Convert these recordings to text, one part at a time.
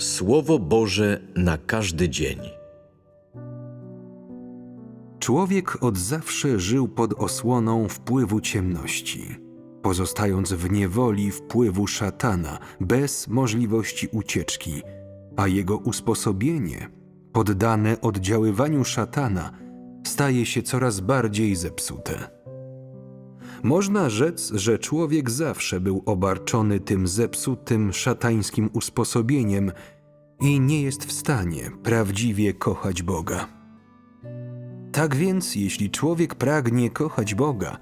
Słowo Boże na każdy dzień. Człowiek od zawsze żył pod osłoną wpływu ciemności, pozostając w niewoli wpływu szatana, bez możliwości ucieczki, a jego usposobienie, poddane oddziaływaniu szatana, staje się coraz bardziej zepsute. Można rzec, że człowiek zawsze był obarczony tym zepsutym, szatańskim usposobieniem i nie jest w stanie prawdziwie kochać Boga. Tak więc, jeśli człowiek pragnie kochać Boga,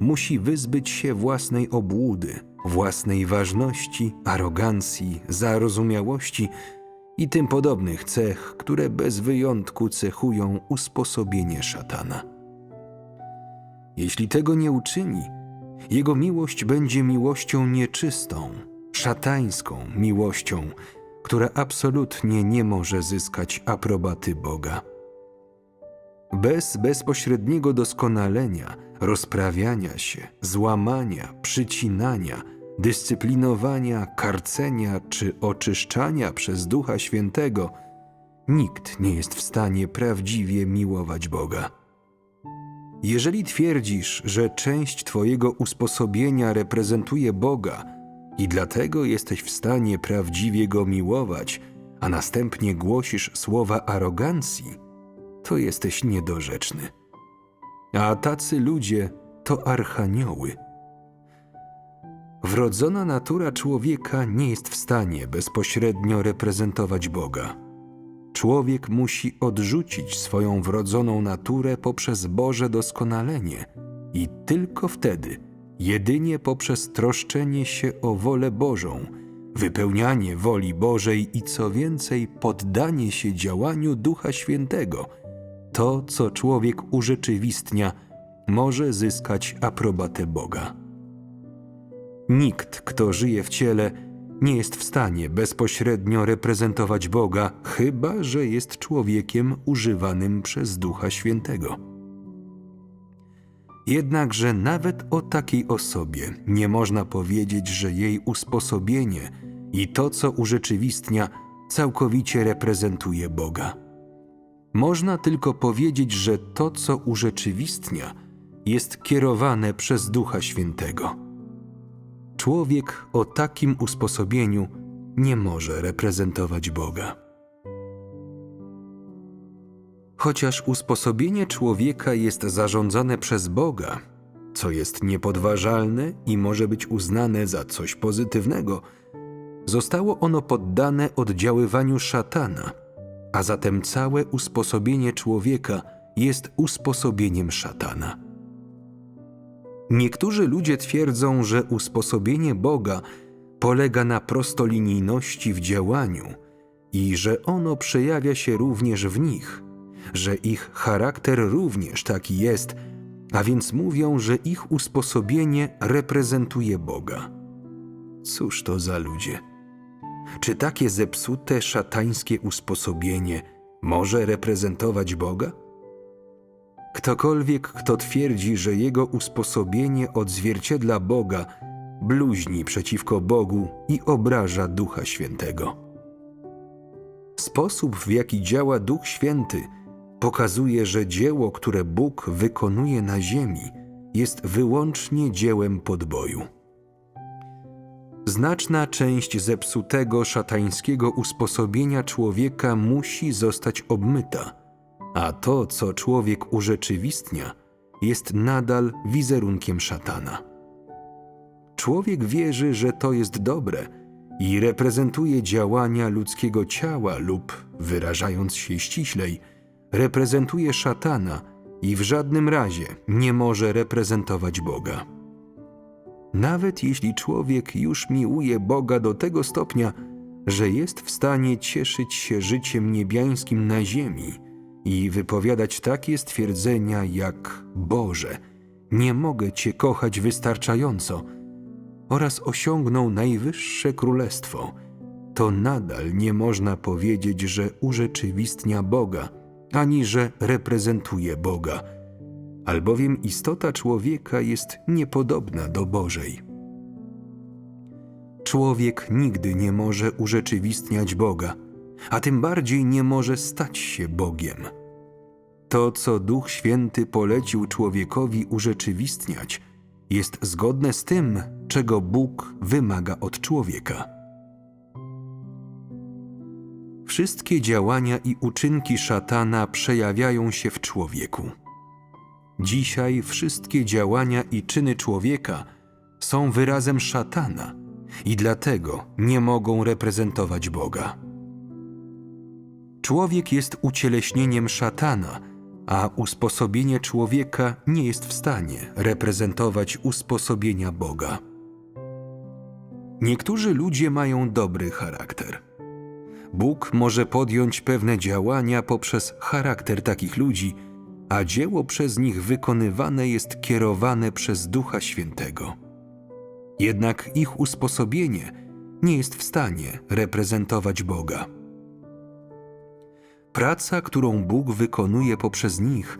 musi wyzbyć się własnej obłudy, własnej ważności, arogancji, zarozumiałości i tym podobnych cech, które bez wyjątku cechują usposobienie szatana. Jeśli tego nie uczyni, jego miłość będzie miłością nieczystą, szatańską miłością, która absolutnie nie może zyskać aprobaty Boga. Bez bezpośredniego doskonalenia, rozprawiania się, złamania, przycinania, dyscyplinowania, karcenia czy oczyszczania przez Ducha Świętego, nikt nie jest w stanie prawdziwie miłować Boga. Jeżeli twierdzisz, że część Twojego usposobienia reprezentuje Boga i dlatego jesteś w stanie prawdziwie Go miłować, a następnie głosisz słowa arogancji, to jesteś niedorzeczny. A tacy ludzie to archanioły. Wrodzona natura człowieka nie jest w stanie bezpośrednio reprezentować Boga. Człowiek musi odrzucić swoją wrodzoną naturę poprzez Boże doskonalenie i tylko wtedy, jedynie poprzez troszczenie się o wolę Bożą, wypełnianie woli Bożej i co więcej, poddanie się działaniu Ducha Świętego, to, co człowiek urzeczywistnia, może zyskać aprobatę Boga. Nikt, kto żyje w ciele, nie jest w stanie bezpośrednio reprezentować Boga, chyba że jest człowiekiem używanym przez Ducha Świętego. Jednakże nawet o takiej osobie nie można powiedzieć, że jej usposobienie i to, co urzeczywistnia, całkowicie reprezentuje Boga. Można tylko powiedzieć, że to, co urzeczywistnia, jest kierowane przez Ducha Świętego. Człowiek o takim usposobieniu nie może reprezentować Boga. Chociaż usposobienie człowieka jest zarządzane przez Boga, co jest niepodważalne i może być uznane za coś pozytywnego, zostało ono poddane oddziaływaniu szatana, a zatem całe usposobienie człowieka jest usposobieniem szatana. Niektórzy ludzie twierdzą, że usposobienie Boga polega na prostolinijności w działaniu i że ono przejawia się również w nich, że ich charakter również taki jest, a więc mówią, że ich usposobienie reprezentuje Boga. Cóż to za ludzie? Czy takie zepsute, szatańskie usposobienie może reprezentować Boga? Ktokolwiek, kto twierdzi, że jego usposobienie odzwierciedla Boga, bluźni przeciwko Bogu i obraża Ducha Świętego. Sposób, w jaki działa Duch Święty, pokazuje, że dzieło, które Bóg wykonuje na ziemi, jest wyłącznie dziełem podboju. Znaczna część zepsutego szatańskiego usposobienia człowieka musi zostać obmyta, a to, co człowiek urzeczywistnia, jest nadal wizerunkiem szatana. Człowiek wierzy, że to jest dobre i reprezentuje działania ludzkiego ciała lub, wyrażając się ściślej, reprezentuje szatana i w żadnym razie nie może reprezentować Boga. Nawet jeśli człowiek już miłuje Boga do tego stopnia, że jest w stanie cieszyć się życiem niebiańskim na ziemi i wypowiadać takie stwierdzenia jak Boże, nie mogę Cię kochać wystarczająco oraz osiągnął najwyższe królestwo, to nadal nie można powiedzieć, że urzeczywistnia Boga, ani że reprezentuje Boga – albowiem istota człowieka jest niepodobna do Bożej. człowiek nigdy nie może urzeczywistniać Boga, a tym bardziej nie może stać się Bogiem. To, co Duch Święty polecił człowiekowi urzeczywistniać, jest zgodne z tym, czego Bóg wymaga od człowieka. Wszystkie działania i uczynki szatana przejawiają się w człowieku. Dzisiaj wszystkie działania i czyny człowieka są wyrazem szatana i dlatego nie mogą reprezentować Boga. Człowiek jest ucieleśnieniem szatana, a usposobienie człowieka nie jest w stanie reprezentować usposobienia Boga. Niektórzy ludzie mają dobry charakter. Bóg może podjąć pewne działania poprzez charakter takich ludzi, a dzieło przez nich wykonywane jest kierowane przez Ducha Świętego. Jednak ich usposobienie nie jest w stanie reprezentować Boga. Praca, którą Bóg wykonuje poprzez nich,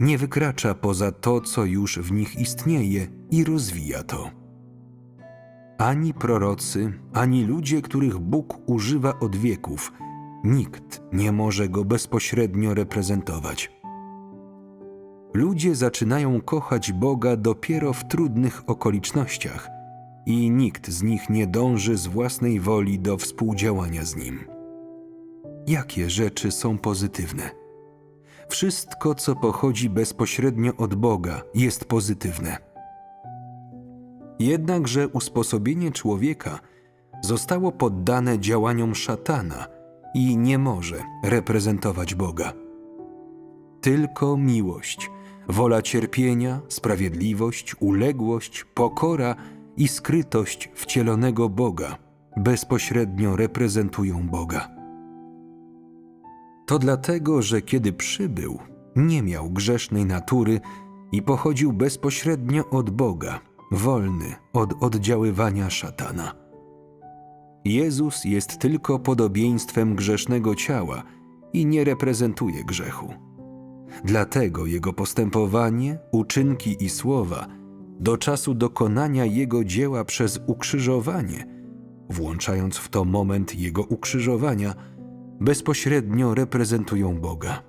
nie wykracza poza to, co już w nich istnieje i rozwija to. Ani prorocy, ani ludzie, których Bóg używa od wieków, nikt nie może go bezpośrednio reprezentować. Ludzie zaczynają kochać Boga dopiero w trudnych okolicznościach i nikt z nich nie dąży z własnej woli do współdziałania z Nim. Jakie rzeczy są pozytywne? Wszystko, co pochodzi bezpośrednio od Boga, jest pozytywne. Jednakże usposobienie człowieka zostało poddane działaniom szatana i nie może reprezentować Boga. Tylko miłość, wola cierpienia, sprawiedliwość, uległość, pokora i skrytość wcielonego Boga bezpośrednio reprezentują Boga. To dlatego, że kiedy przybył, nie miał grzesznej natury i pochodził bezpośrednio od Boga, wolny od oddziaływania szatana. Jezus jest tylko podobieństwem grzesznego ciała i nie reprezentuje grzechu. Dlatego jego postępowanie, uczynki i słowa do czasu dokonania jego dzieła przez ukrzyżowanie, włączając w to moment jego ukrzyżowania, bezpośrednio reprezentują Boga.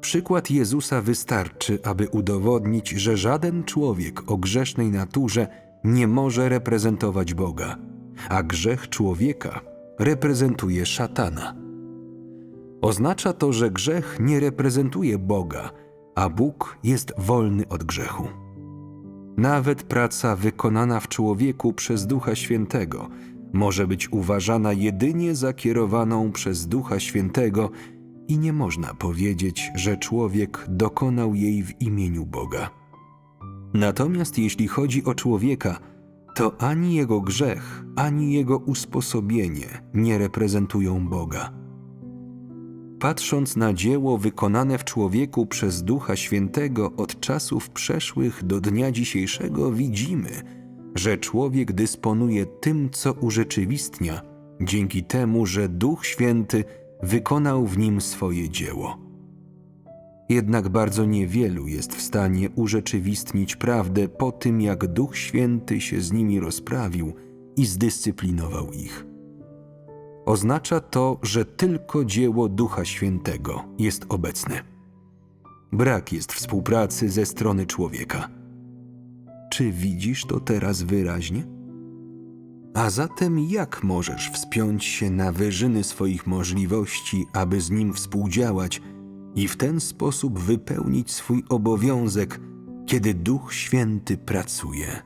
Przykład Jezusa wystarczy, aby udowodnić, że żaden człowiek o grzesznej naturze nie może reprezentować Boga, a grzech człowieka reprezentuje szatana. Oznacza to, że grzech nie reprezentuje Boga, a Bóg jest wolny od grzechu. Nawet praca wykonana w człowieku przez Ducha Świętego może być uważana jedynie za kierowaną przez Ducha Świętego i nie można powiedzieć, że człowiek dokonał jej w imieniu Boga. Natomiast jeśli chodzi o człowieka, to ani jego grzech, ani jego usposobienie nie reprezentują Boga. Patrząc na dzieło wykonane w człowieku przez Ducha Świętego od czasów przeszłych do dnia dzisiejszego, widzimy, że człowiek dysponuje tym, co urzeczywistnia, dzięki temu, że Duch Święty wykonał w nim swoje dzieło. Jednak bardzo niewielu jest w stanie urzeczywistnić prawdę po tym, jak Duch Święty się z nimi rozprawił i zdyscyplinował ich. Oznacza to, że tylko dzieło Ducha Świętego jest obecne. Brak jest współpracy ze strony człowieka. Czy widzisz to teraz wyraźnie? A zatem jak możesz wspiąć się na wyżyny swoich możliwości, aby z nim współdziałać i w ten sposób wypełnić swój obowiązek, kiedy Duch Święty pracuje?